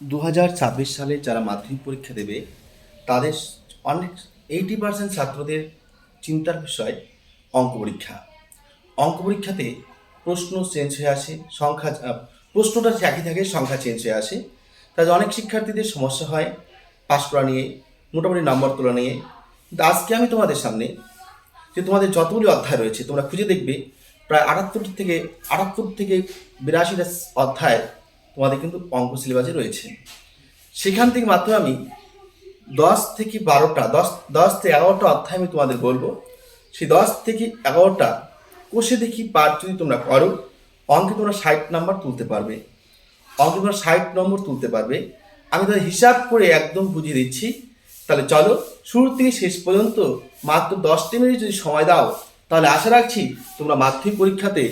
দু হাজার ছাব্বিশ সালে যারা মাধ্যমিক পরীক্ষা দেবে, তাদের অনেক এইটি পার্সেন্ট ছাত্রদের চিন্তার বিষয় অঙ্ক পরীক্ষা। অঙ্ক পরীক্ষাতে প্রশ্ন চেঞ্জ হয়ে আসে, সংখ্যা, প্রশ্নটা একই থাকে, সংখ্যা চেঞ্জ হয়ে আসে। তাতে অনেক শিক্ষার্থীদের সমস্যা হয়, পাশ করা নিয়ে, মোটামুটি নম্বর তোলা নিয়ে। আজকে আমি তোমাদের সামনে যে তোমাদের যতগুলি অধ্যায় রয়েছে, তোমরা খুঁজে দেখবে, প্রায় আটাত্তর থেকে আটাত্তর থেকে বিরাশিটা অধ্যায় তোমাদের কিন্তু অঙ্ক সিলেবাসে রয়েছে। সেখান থেকে মাত্র আমি দশ থেকে বারোটা, দশ দশ থেকে এগারোটা অধ্যায় আমি তোমাদের বলব। সেই দশ থেকে এগারোটা কোষে দেখি পাঠ যদি তোমরা করো, অঙ্কে তোমরা ষাট নাম্বার তুলতে পারবে। অঙ্কে তোমরা ষাট নম্বর তুলতে পারবে। আমি তাদের হিসাব করে একদম বুঝিয়ে দিচ্ছি। তাহলে চলো, শুরু থেকে শেষ পর্যন্ত মাত্র দশটি মিনিট যদি সময় দাও, তাহলে আশা রাখছি তোমরা মাধ্যমিক পরীক্ষাতে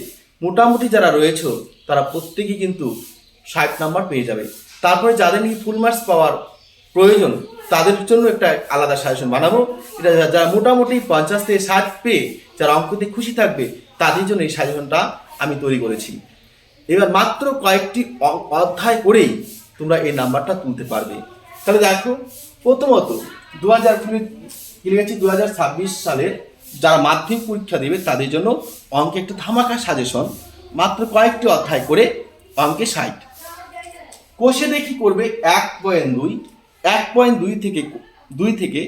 মোটামুটি যারা রয়েছো, তারা প্রত্যেকেই কিন্তু ষাট নাম্বার পেয়ে যাবে। তারপরে যাদের নাকি ফুল মার্কস পাওয়ার প্রয়োজন, তাদের জন্য একটা আলাদা সাজেশন বানাবো। এটা যারা মোটামুটি পঞ্চাশ থেকে ষাট পেয়ে যারা অঙ্কতে খুশি থাকবে, তাদের জন্য এই সাজেশনটা আমি তৈরি করেছি। এবার মাত্র কয়েকটি অধ্যায় করেই তোমরা এই নাম্বারটা তুলতে পারবে। তাহলে দেখো, প্রথমত দু হাজার কুড়ি গেছি দু হাজার ছাব্বিশ সালে, যারা মাধ্যমিক পরীক্ষা দেবে তাদের জন্য অঙ্কে একটা ধামাকা সাজেশন মাত্র কয়েকটি অধ্যায় করে অঙ্কে ষাট। কোষে দেখি করবে? এক পয়েন্ট দুই, এক পয়েন্ট দুই থেকে দুই থেকে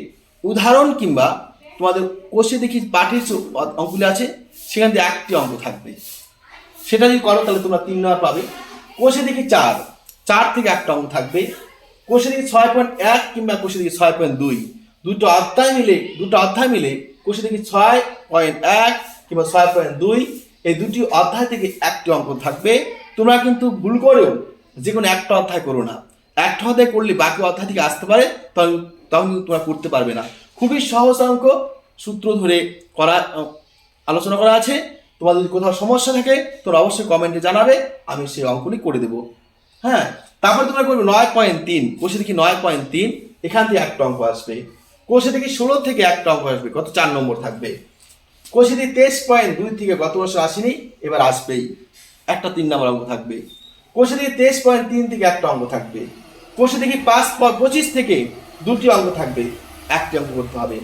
উদাহরণ কিংবা তোমাদের কোষে দেখি পাঠের অঙ্কগুলি আছে? সেখান থেকে একটি অঙ্ক থাকবে। সেটা যদি করো, তাহলে তোমরা তিন নম্বর পাবে। কোষে দেখি চার চার থেকে একটা অঙ্ক থাকবে। কোষে দেখি ছয় পয়েন্ট এক কিংবা কোষে দেখি ছয় পয়েন্ট দুই, দুটো অধ্যায় মিলে, দুটো অধ্যায় মিলে কোষে দেখি ছয় পয়েন্ট এক কিংবা ছয় পয়েন্ট দুই, এই দুটি অধ্যায় থেকে একটি অঙ্ক থাকবে। তোমরা কিন্তু ভুল করেও যে কোনো একটা অধ্যায় করো না। একটা অধ্যায় করলে বাকি অধ্যায় থেকে আসতে পারে তখন তখন তোমরা করতে পারবে না। খুবই সহজ অঙ্ক, সূত্র ধরে করা আলোচনা করা আছে। তোমার যদি কোথাও সমস্যা থাকে, তোমরা অবশ্যই কমেন্টে জানাবে, আমি সেই অঙ্কটি করে দেবো। হ্যাঁ তারপর তোমরা করবে নয় পয়েন্ট তিন। কোষে দেখি নয় পয়েন্ট তিন, এখান থেকে একটা অঙ্ক আসবে। কোষে দেখি ষোলো থেকে একটা অঙ্ক আসবে, কত চার নম্বর থাকবে। কোষে দেখি তেইশ পয়েন্ট দুই থেকে গত বছর আসেনি, এবার আসবেই। একটা তিন নম্বর অঙ্ক থাকবে। কোষে দেখি তেইশ পয়েন্ট তিন থেকে একটা অঙ্ক থাকবে। কোষে দেখি পাঁচ পঁচিশ থেকে দুটি অঙ্ক থাকবে, একটি অঙ্ক করতে হবে।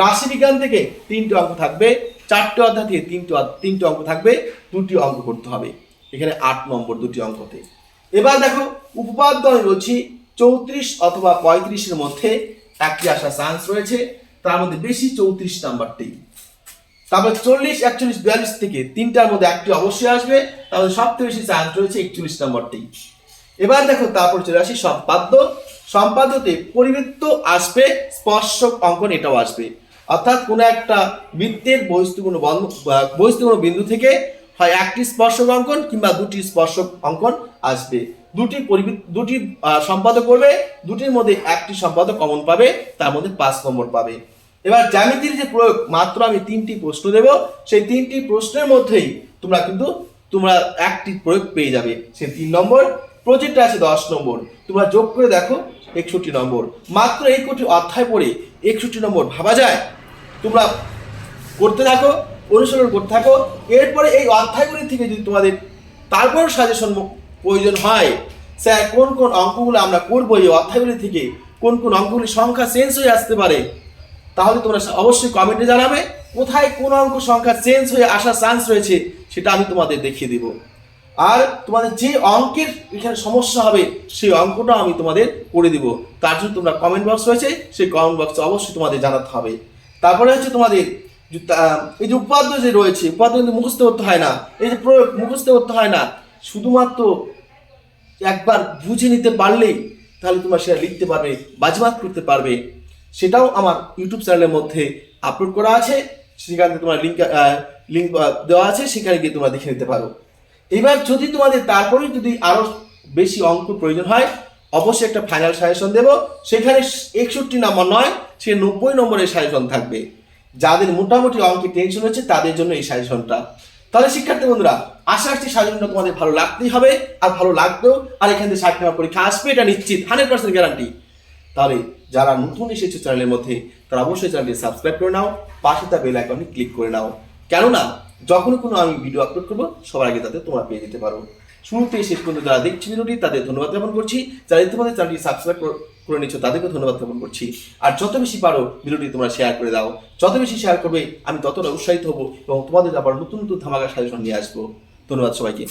রাশি বিজ্ঞান থেকে তিনটি অঙ্ক থাকবে, চারটি অধ্যায় থেকে তিনটি তিনটি অঙ্ক থাকবে, দুটি অঙ্ক করতে হবে। এখানে আট নম্বর দুটি অঙ্কতে এবার দেখো, উপপাদ্য আমি বলছি চৌত্রিশ অথবা পঁয়ত্রিশের মধ্যে একটি আসার চান্স রয়েছে, তার মধ্যে বেশি চৌত্রিশ নাম্বারটি। তারপর চল্লিশ, একচল্লিশ, বিয়াল্লিশ থেকে তিনটার মধ্যে একটি অবশ্যই আসবে। তাহলে সবথেকে বেশি চান্স রয়েছে একচল্লিশ নম্বরটি। এবার দেখো, তারপর চলে আসি সম্পাদ্য। সম্পাদ্যতে পরিবৃত্ত আসবে, স্পর্শক অঙ্কন এটাও আসবে। অর্থাৎ কোনো একটা বৃত্তের বহিস্থ কোনো বন্ধ বহিস্থ কোনো বিন্দু থেকে হয় একটি স্পর্শক অঙ্কন কিংবা দুটি স্পর্শক অঙ্কন আসবে। দুটি পরিবৃত্ত, দুটি সম্পাদক করবে, দুটির মধ্যে একটি সম্পাদক কমন পাবে, তার মধ্যে পাঁচ নম্বর পাবে। এবার জ্যামিতির যে প্রয়োগ, মাত্র আমি তিনটি প্রশ্ন দেব। সেই তিনটি প্রশ্নের মধ্যেই তোমরা কিন্তু, তোমরা একটি প্রয়োগ পেয়ে যাবে। সে তিন নম্বর প্রজেক্টটা আছে দশ নম্বর। তোমরা যোগ করে দেখো, একষট্টি নম্বর। মাত্র এই কোটি অধ্যায় পড়ে একষট্টি নম্বর ভাবা যায়। তোমরা করতে থাকো অনুসরণ করতে থাকো। এরপরে এই অধ্যায়গুলি থেকে যদি তোমাদের তারপরেও সাজেশন প্রয়োজন হয়, স্যার, কোন কোন অঙ্কগুলো আমরা করব? এই অধ্যায়গুলি থেকে কোন কোন অঙ্কগুলি সংখ্যা চেঞ্জ হয়ে আসতে পারে? তাহলে তোমরা অবশ্যই কমেন্টে জানাবে কোথায় কোন অঙ্ক সংখ্যা চেঞ্জ হয়ে আসার চান্স রয়েছে সেটা আমি তোমাদের দেখিয়ে দিব। আর তোমাদের যে অঙ্কের এখানে সমস্যা হবে সেই অঙ্কটা আমি তোমাদের করে দিব। তার জন্য তোমরা কমেন্ট বক্স রয়েছে, সেই কমেন্ট বক্সে অবশ্যই তোমাদের জানাতে হবে। তারপরে হচ্ছে তোমাদের এই যে উপাদ্য যে রয়েছে, উপাদ্য কিন্তু মুখস্থ করতে হয় না। এই যে প্রয়োগ মুখস্থ করতে হয় না। শুধুমাত্র একবার বুঝে নিতে পারলেই তাহলে তোমরা সেটা লিখতে পারবে বাজবাত করতে পারবে। সেটাও আমার ইউটিউব চ্যানেলের মধ্যে আপলোড করা আছে। সেখানে তোমার লিঙ্ক লিঙ্ক দেওয়া আছে। সেখানে গিয়ে তোমরা দেখে নিতে পারো। এবার যদি তোমাদের তারপরে যদি আরও বেশি অঙ্ক প্রয়োজন হয়, অবশ্যই একটা ফাইনাল সাজেশন দেবো। সেখানে একষট্টি নম্বর নয়, সে নব্বই নম্বরের সাজেশন থাকবে। যাদের মোটামুটি অঙ্কে টেনশন হচ্ছে তাদের জন্য এই সাজেশনটা তাহলে শিক্ষার্থী বন্ধুরা, আশা রাখছি সাজেশনটা তোমাদের ভালো লাগতেই হবে, আর ভালো লাগবেও আর এখান থেকে ষাট নম্বর পরীক্ষা আসবে, এটা নিশ্চিত হান্ড্রেড পার্সেন্ট গ্যারান্টি তাহলে যারা নতুন এসেছে চ্যানেলের মধ্যে, তারা অবশ্যই চ্যানেলটি সাবস্ক্রাইব করে নাও, পাশে তা বেল আইকনটি ক্লিক করে নাও। কেননা, যখনই কোনো আমি ভিডিও আপলোড করব, সবার আগে তাতে তোমরা পেয়ে যেতে পারো। শুরুতে শেষ পর্যন্ত যারা দেখছি ভিডিওটি তাদের ধন্যবাদ জ্ঞাপন করছি। যারা ইতিমধ্যে চ্যানেলটি সাবস্ক্রাইব করে নিচ্ছ তাদেরকে ধন্যবাদ জ্ঞাপন করছি। আর যত বেশি পারো ভিডিওটি তোমরা শেয়ার করে দাও। যত বেশি শেয়ার করবে, আমি ততটা উৎসাহিত হব এবং তোমাদের আবার নতুন নতুন ধামাকা সাজেশন নিয়ে আসব। ধন্যবাদ সবাইকে।